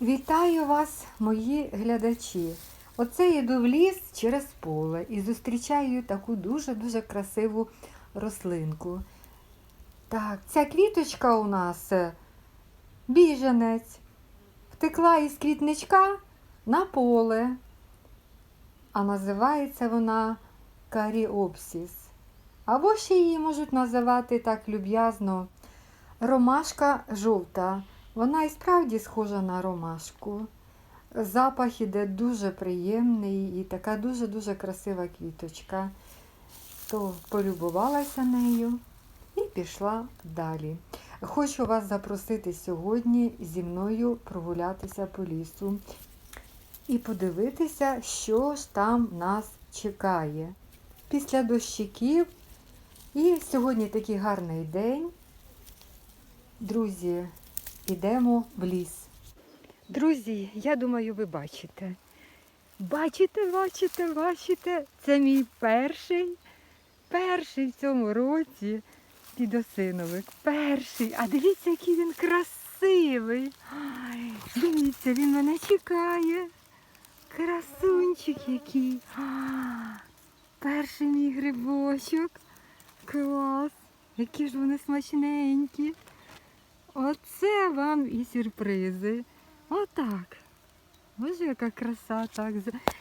Вітаю вас, мої глядачі. Оце йду в ліс через поле і зустрічаю таку дуже-дуже красиву рослинку. Так, ця квіточка у нас е, біженець. Втекла із квітничка на поле. А називається вона каріопсіс. Або ще її можуть називати так люб'язно ромашка жовта. Вона і справді схожа на ромашку. Запах іде дуже приємний і така дуже-дуже красива квіточка. То полюбувалася нею і пішла далі. Хочу вас запросити сьогодні зі мною прогулятися по лісу і подивитися, що ж там нас чекає. Після дощиків. І сьогодні такий гарний день. Друзі, Ідемо в ліс. Друзі, я думаю, ви бачите. Бачите, бачите, бачите, це мій перший, перший в цьому році підосиновик. Перший. А дивіться, який він красивий. Ай, дивіться, він мене чекає. Красунчик який. А, перший мій грибочок. Клас. Які ж вони смачненькі. Оце вам і сюрпризи. Отак. Боже, яка краса. Так,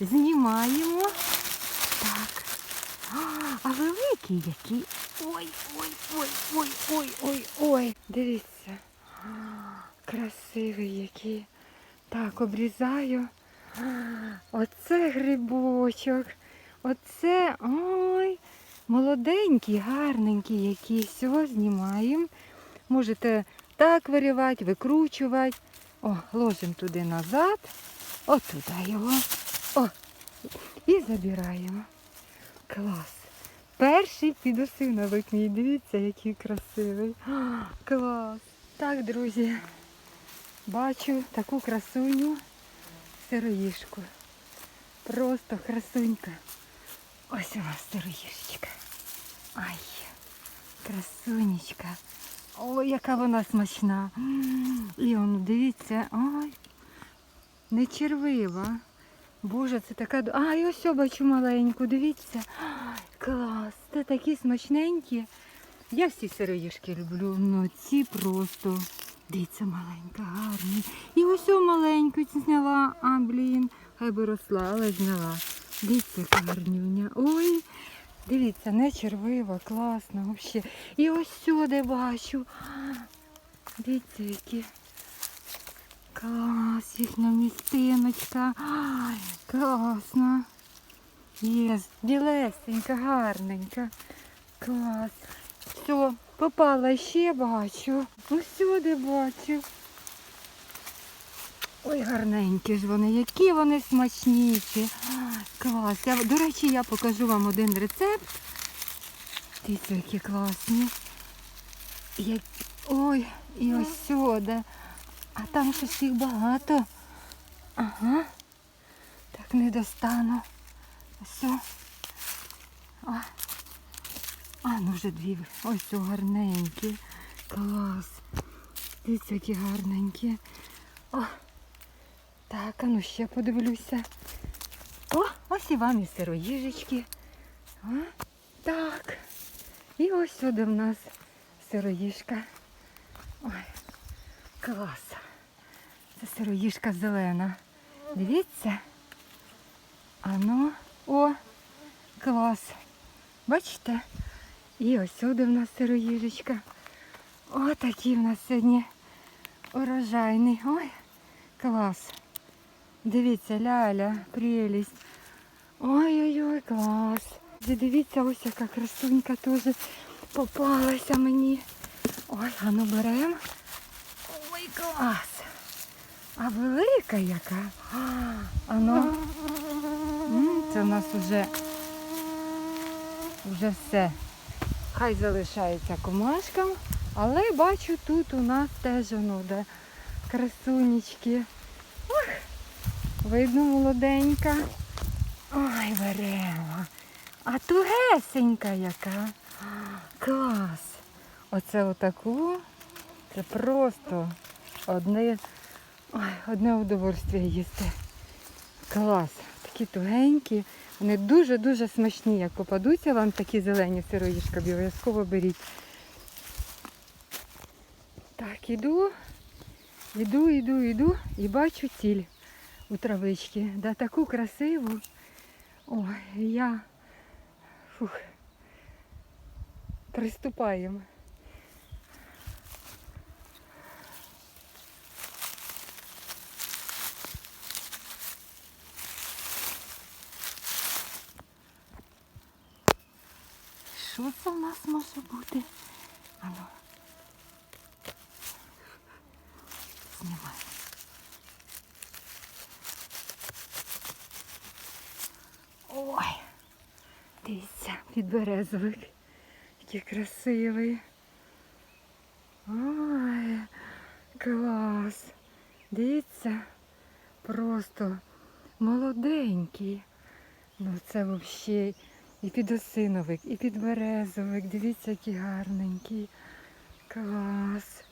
знімаємо. Так. А, великий який. Ой, ой, ой, ой, ой, ой, ой. Дивіться. Красивий який. Так, обрізаю. Оце грибочок. Оце. Ой. Молоденький, гарненький який. Все, знімаємо. Можете так виривати, викручувати. О, ложимо туди назад. От його. О, і забираємо. Клас. Перший підосиновик мій. Дивіться, який красивий. А, Клас. Так, друзі, бачу таку красуню сироїшку. Просто красунька. Ось у нас сироїшечка. Ай, красунечка. Ой, яка вона смачна. І он, дивіться, ой, не червива. Боже, це така. А, і ось бачу маленьку, дивіться. Ай, клас, це такі смачненькі. Я всі сироїшки люблю, ну ці просто. Дивіться, маленька, гарні. І ось маленьку зняла. А, блін, хай би росла, але зняла. Дивіться, гарнюня. Ой, Дивіться, не червива, класно взагалі. І ось сюди бачу. Дивіться, які. Клас, їхня містиночка. Ай, класно. Є, білесенька, гарненька. Клас. Все, попала ще бачу. Ось сюди бачу. Ой, гарненькі ж вони, які вони смачніші. Клас. Я, до речі, я покажу вам один рецепт. Дивіться, які класні. Як... Ой, і ось сюди. А там щось їх багато. Ага. Так не достану. Ось. А, а ну вже дві. Ось о, гарненькі. Клас. Дивіться, які гарненькі. О, так, а ну ще подивлюся. О, ось і вам і сироїжечки. А? Так. І ось сюди в нас сироїжка. Ой, клас. Це сироїжка зелена. Дивіться. А ну, о, клас. Бачите? І ось сюди в нас сироїжечка. О, такий в нас сьогодні урожайний. Ой, клас. Дивіться, ляля, прелість. Ой-ой-ой, клас. Дивіться, ось яка красунька теж попалася мені. Ой, а ну беремо. Ой, клас. А велика яка. А, ну. Це в нас вже, вже все. Хай залишається комашкам. Але бачу, тут у нас теж воно де красунечки. Ох, видно молоденька. Ой, беремо. А тугесенька яка. Клас. Оце отаку. Це просто одне Ой, одне удовольствие їсти. Клас. Такі тугенькі. Вони дуже-дуже смачні. Як попадуться вам такі зелені сироїшка, обов'язково беріть. Так, іду, іду, іду, іду і бачу ціль у травичці. Да, таку красиву. Ой, я. Фух. Приступаємо. Що це в нас може бути? Ану. Знімай. Ой, підберезовик. Який красивий. Ой, клас. Дивіться, просто молоденький. Ну це взагалі і підосиновик, і підберезовик. Дивіться, який гарненький. Клас.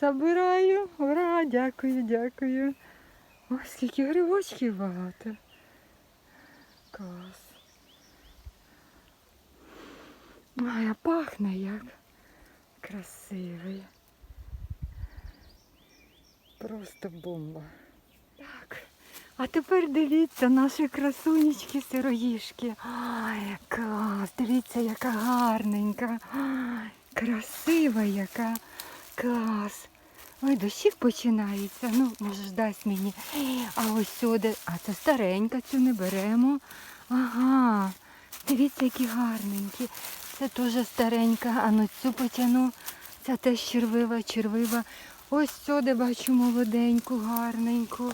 Забираю. Ура, дякую, дякую. Ой, скільки грибочків багато. Клас. Ой, а пахне як. Красивий. Просто бомба. Так. А тепер дивіться наші красунечки сироїшки. Ой, клас, дивіться, яка гарненька. Ой, красива яка. Клас. Ой, дощик починається. Ну, може ж дасть мені. А ось сюди. А це старенька, цю не беремо. Ага. Дивіться, які гарненькі. Це теж старенька. А ну цю потяну. Це теж червива, червива. Ось сюди бачу молоденьку, гарненьку.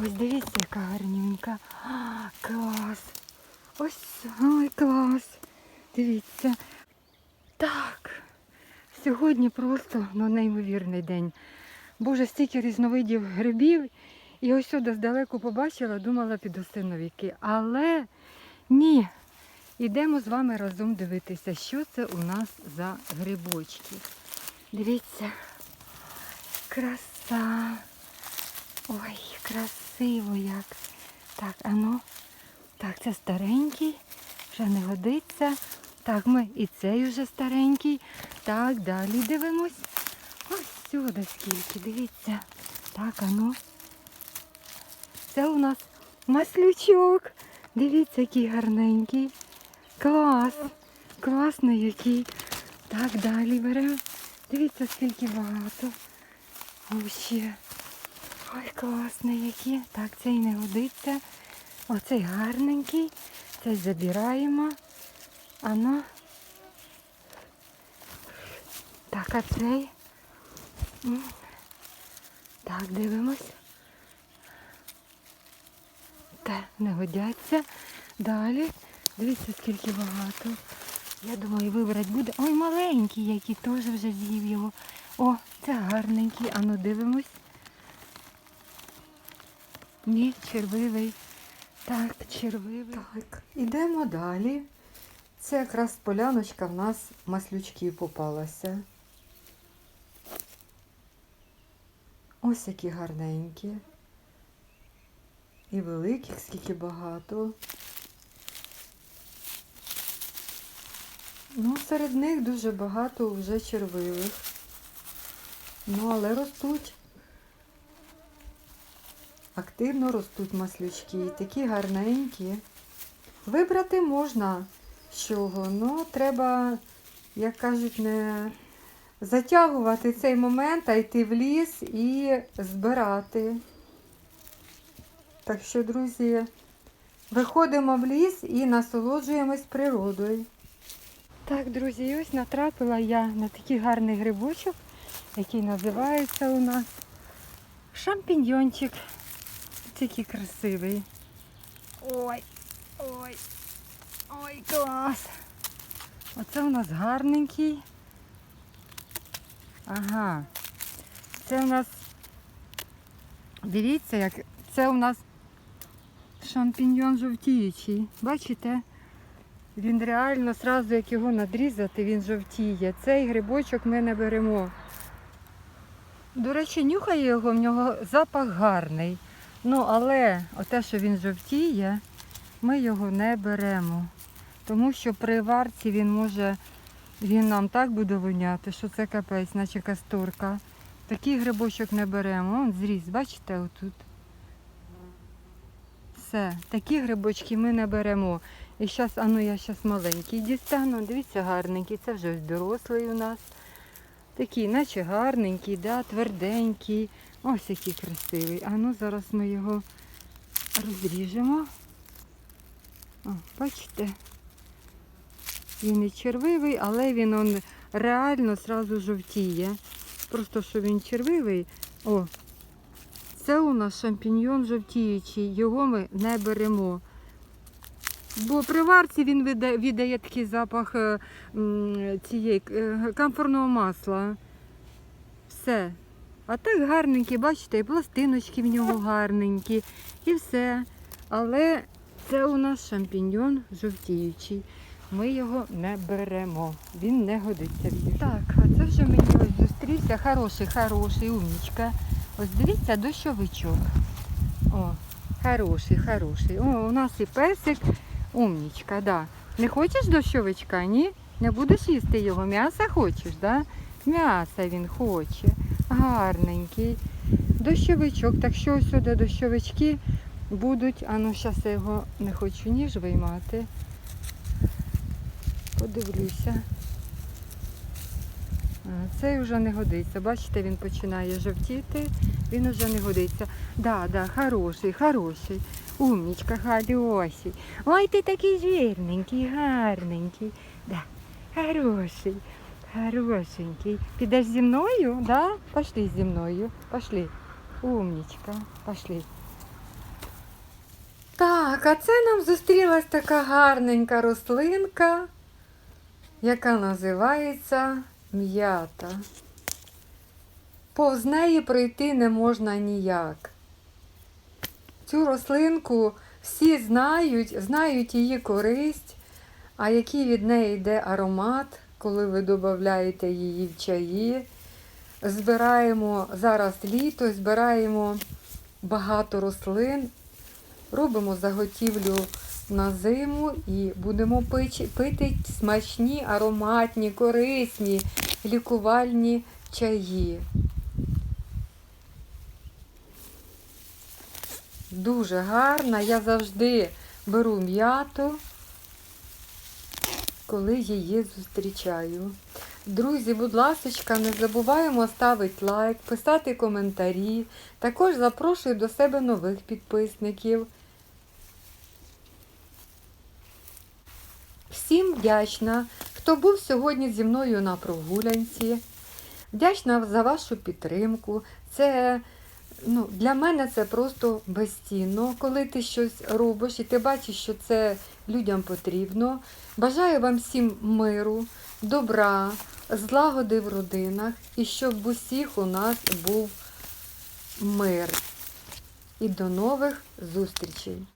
Ось дивіться, яка гарненька. Клас. Ось, ой, клас. Дивіться. Так. Сьогодні просто ну, неймовірний день. Боже, стільки різновидів грибів. І ось сюди здалеку побачила, думала підосиновіки. Але ні. Йдемо з вами разом дивитися, що це у нас за грибочки. Дивіться, краса. Ой, красиво як. Так, ану. Так, це старенький, вже не годиться. Так, ми і цей вже старенький. Так, далі дивимось. Ось сюди скільки, дивіться. Так, ану. Це у нас маслючок. Дивіться, який гарненький. Клас. Класний який. Так, далі беремо. Дивіться, скільки багато. Вообще. Ой, класний який. Так, цей не годиться. Оцей гарненький. Цей забираємо. Ано. Так, а цей. Так, дивимось. Те, не годяться. Далі. Дивіться, скільки багато. Я думаю, вибрати буде. Ой, маленький, який теж вже з'їв його. О, це гарненький. Ану, дивимось. Ні, червивий. Так, червивий. Так, ідемо далі. Це якраз поляночка в нас маслючків попалася. Ось які гарненькі. І великих, скільки багато. Ну, серед них дуже багато вже червивих. Ну, але ростуть. Активно ростуть маслючки. Такі гарненькі. Вибрати можна з чого, ну треба, як кажуть, не затягувати цей момент, а йти в ліс і збирати. Так що, друзі, виходимо в ліс і насолоджуємось природою. Так, друзі, ось натрапила я на такий гарний грибочок, який називається у нас шампіньйончик. Такий красивий. Ой, ой, ой, клас. Оце у нас гарненький. Ага. Це у нас, дивіться, як це у нас шампіньйон жовтіючий. Бачите? Він реально одразу, як його надрізати, він жовтіє. Цей грибочок ми не беремо. До речі, нюхає його, в нього запах гарний. Ну, але оте, що він жовтіє, ми його не беремо. Тому що при варці він може, він нам так буде воняти, що це капець, наче касторка. Такий грибочок не беремо. Он зріз, бачите, отут. Все, такі грибочки ми не беремо. І зараз, а ну я зараз маленький дістану. Дивіться, гарненький. Це вже дорослий у нас. Такий, наче гарненький, да, тверденький. Ось який красивий. А ну зараз ми його розріжемо. О, бачите? Він і червивий, але він он реально зразу жовтіє. Просто що він червивий. О, це у нас шампіньйон жовтіючий, його ми не беремо. Бо при варці він віддає, такий запах е, цієї е, камфорного масла. Все. А так гарненький, бачите, і пластиночки в нього гарненькі, і все. Але це у нас шампіньйон жовтіючий. Ми його не беремо. Він не годиться. Так, а це вже мені ось зустрівся. Хороший, хороший, умнічка. Ось дивіться, дощовичок. О, хороший, хороший. О, у нас і песик. Умнічка, да. Не хочеш дощовичка, ні? Не будеш їсти його? М'яса хочеш, да? М'яса він хоче. Гарненький. Дощовичок. Так що сюди дощовички будуть. А ну зараз я його не хочу ніж виймати. Подивлюся. Цей вже не годиться. Бачите, він починає жовтіти, він вже не годиться. Да, да, хороший, хороший. Умнічка, хороший. Ой, ти такий жирненький, гарненький. Да, хороший, хорошенький. Підеш зі мною? Да? Пошли зі мною. Пошли. Умнічка, пошли. Так, а це нам зустрілась така гарненька рослинка, яка називається м'ята. Повз неї пройти не можна ніяк. Цю рослинку всі знають, знають її користь, а який від неї йде аромат, коли ви додаєте її в чаї. Збираємо зараз літо, збираємо багато рослин, робимо заготівлю на зиму і будемо пити смачні, ароматні, корисні, лікувальні чаї. Дуже гарна. Я завжди беру м'яту, коли її зустрічаю. Друзі, будь ласка, не забуваємо ставити лайк, писати коментарі. Також запрошую до себе нових підписників. Всім вдячна, хто був сьогодні зі мною на прогулянці. Вдячна за вашу підтримку. Це ну, для мене це просто безцінно, коли ти щось робиш і ти бачиш, що це людям потрібно. Бажаю вам всім миру, добра, злагоди в родинах і щоб в усіх у нас був мир. І до нових зустрічей!